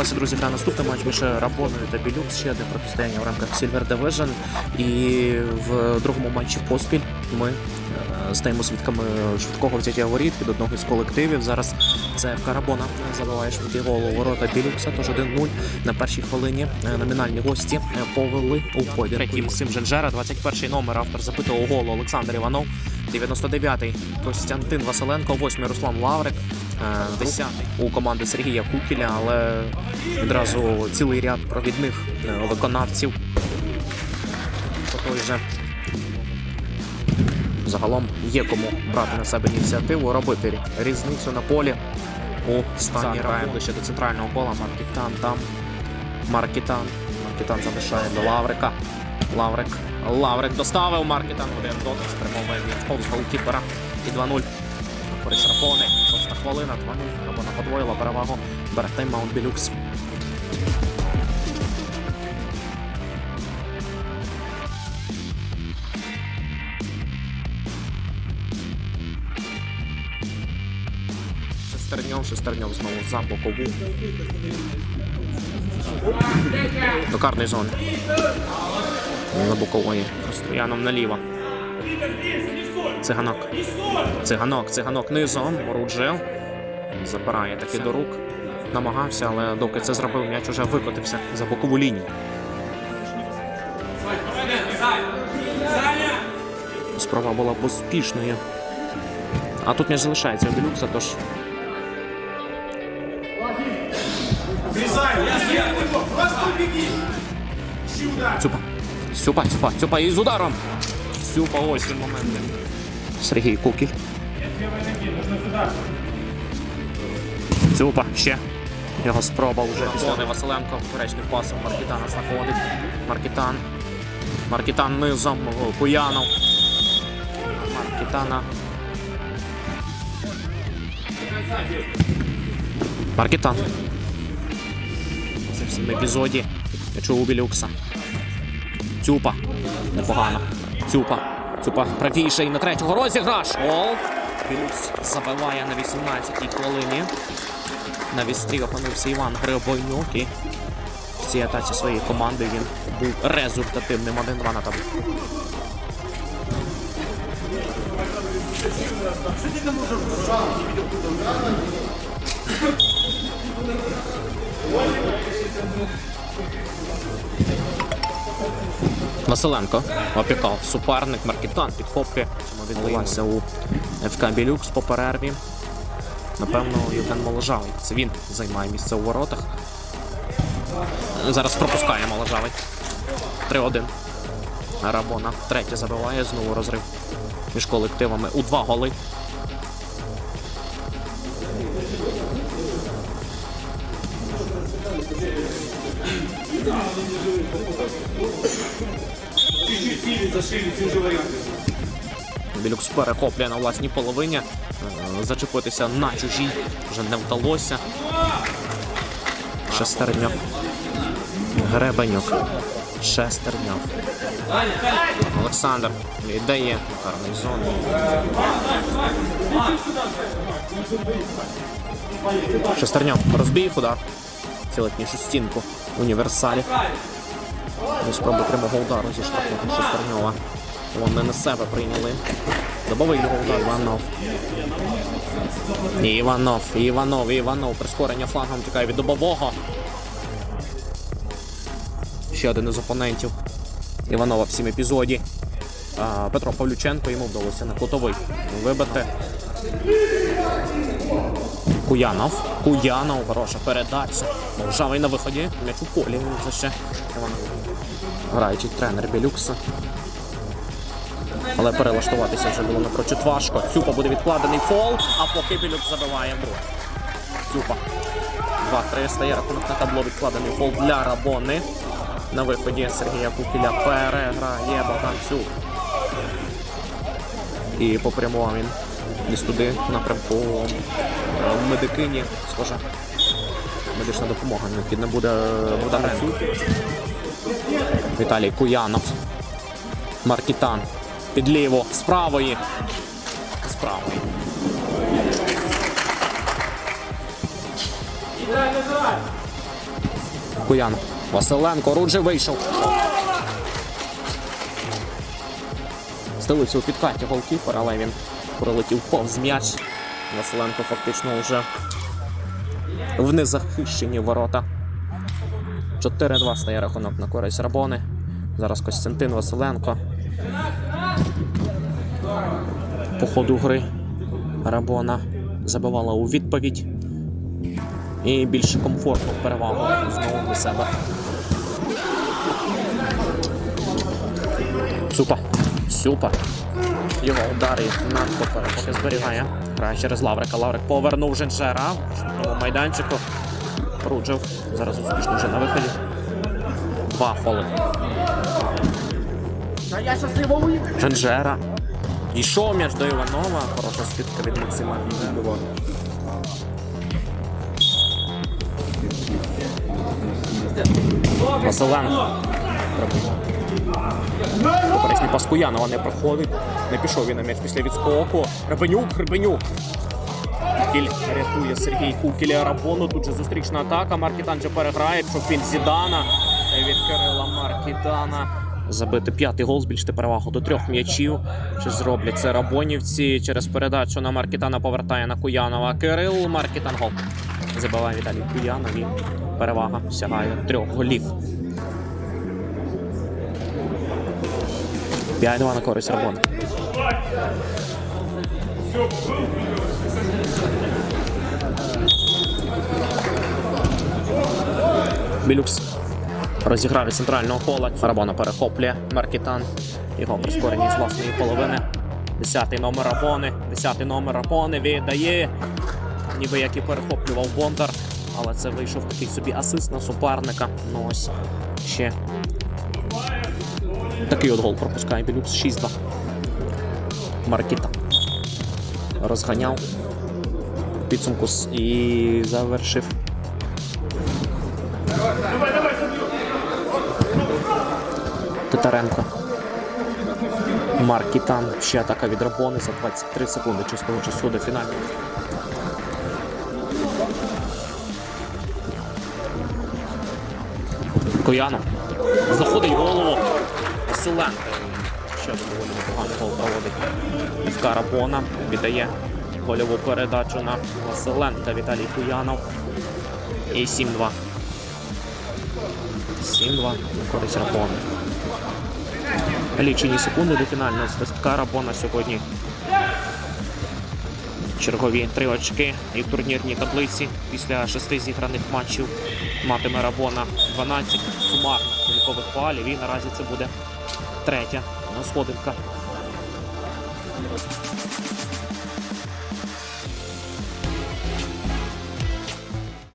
класі, друзі, грає наступний матч між Рапоною та Білюкс. Ще одне протистояння в рамках Silver Division. І в другому матчі поспіль ми стаємо свідками швидкого взяття воріт від одного із колективів. Зараз це Карабона забиває швидкий гол у ворота Білюкса. Тож 1-0 на першій хвилині е, номінальні гості е, повели у поєдинку. Максим Женжера, 21-й номер, автор запитого голу Олександр Іванов. 99-й Костянтин Василенко, 8-й Руслан Лаврик, 10-й у команди Сергія Кукіля, але відразу цілий ряд провідних е, виконавців. Той же загалом є кому брати на себе ініціативу, робити різницю на полі у стані граємо ближче до центрального кола. Маркітан там. Маркітан. Маркітан залишає до Лаврика. Лаврик. Лаврик доставив Маркітан. Один дотик спрямовує він повз голкіпера. І 2-0. Користь Рапони. Шоста хвилина. 2-0. Рапона подвоїла перевагу. Берегтей Маунт Білюкс. Шестерньов, Шестерньов знову за бокову. До карної зони. На бокової. Стояном наліво. Циганок. Циганок, циганок низом. Оруджив. Забирає таки до рук. Намагався, але доки це зробив, м'яч уже викотився за бокову лінію. Спроба була поспішною. А тут м'яч залишається у Білюкса, тож Цюпа. Цюпа, цюпа, цюпа і з ударом. Цюпа, ось він момент. Сергій Кукіль. Цюпа, ще. Його спроба вже після Василенко. Речним пасом Маркітана знаходить. Маркітан. Маркітан низом. Куянов. Маркітана. Маркітан. Це всім епізоді. У Білюкса. Цюпа. Непогано. Цюпа. Цюпа правіший на третього розіграш. Гол. Білюкс забиває на 18-й хвилині. На вістрі опинився Іван Грибойнюк. І в цій атаці своєї команди він був результативним 1-2 на табло. Василенко опікав суперник, Маркітан підхоплює. Чому відбулася у ФК Білюкс по перерві. Напевно, Євген Моложавий. Це він займає місце у воротах. Зараз пропускає Моложавий. 3-1. Рабона третє забиває, знову розрив між колективами у два голи. Білюкс перехоплює на власній половині. Е, Зачепитися на чужій вже не вдалося. Шестерньов. Гребенюк. Шестерньов. Олександр віддає карний зону. Шестерньов розбіг удар. Цілить нішу стінку універсалів. І спроба прямого удару зі штрафного Шестерньова. Вони на себе прийняли. Добовий його удар Іванов. Іванов, Іванов, Іванов. Прискорення флангом тікає від добового. Ще один із опонентів Іванова в цім епізоді. А, Петро Павлюченко йому вдалося на кутовий вибити. Куянов. Куянов, хороша передача. Жавий на виході. М'яч у полі. Це ще Іванов. Граючий тренер Білюкса. Але перелаштуватися вже було напрочуд важко. Цюпа буде відкладений фол, а поки Білюк забиває гру. Цюпа. 2-3 стає рахунок на табло відкладений фол для Рабони. На виході Сергія Кукіля переграє Богдан Цюк. І попрямував він десь туди напрямку е, медикині. Схоже. Медична допомога необхідна буде Богдан Цюк. Віталій Куянов. Маркітан. Під ліво. З правої. З правої. Куян. Василенко, Руджи вийшов. Стелився у підкаті голкіпер, але він пролетів повз м'яч. Василенко фактично вже в незахищені ворота. 4-2 стає рахунок на користь Рабони. Зараз Костянтин Василенко. По ходу гри Рабона забивала у відповідь. І більше комфортну перевагу знову для себе. Супа. Супа. Його удари надто передача зберігає. Грає через Лаврика. Лаврик повернув Женжера. В майданчику. Руджев. Зараз успішно вже на виході. Два фоли. Женжера. Йшов м'яч до Іванова. Хороша скидка від Максима Відбива. Василенко. Куянова не проходить. Не пішов він на м'яч після відскоку. Ребенюк, Ребенюк. Кукіль рятує Сергій Кукіль Рабону. Тут же зустрічна атака. Маркітан вже переграє. Він Зідана. Від Кирила Маркітана. Забити п'ятий гол, збільшити перевагу до трьох м'ячів. Чи зроблять це Рабонівці через передачу на Маркітана повертає на Куянова. Кирил Маркітан гол. Забиває Віталій Куянов і перевага сягає трьох голів. 5-2 на користь Рабона. Білюкс розіграв від центрального кола. Рабона перехоплює Маркітан. Його прискорені з власної половини. Десятий номер Рабони. Десятий номер Рабони віддає. Ніби як і перехоплював Бондар. Але це вийшов такий собі асист на суперника. Ну ось ще Такий от гол пропускає Білюкс 6-2. Маркіта. Розганяв. Підсумку і завершив. Титаренко. Маркітан. Ще атака від Рабони за 23 секунди чистого часу до фінального. Коянов. Заходить голову. Василенко. Ще доволі непоганий гол проводить. Рабона віддає гольову передачу на Василенка Віталій Куянов. І 7-2. 7-2 на користь Рабони. Лічені секунди до фінального свистка Рабона сьогодні. Чергові три очки і в турнірній таблиці після шести зіграних матчів матиме Рабона 12 сумарно залікових палів. І наразі це буде третя сходинка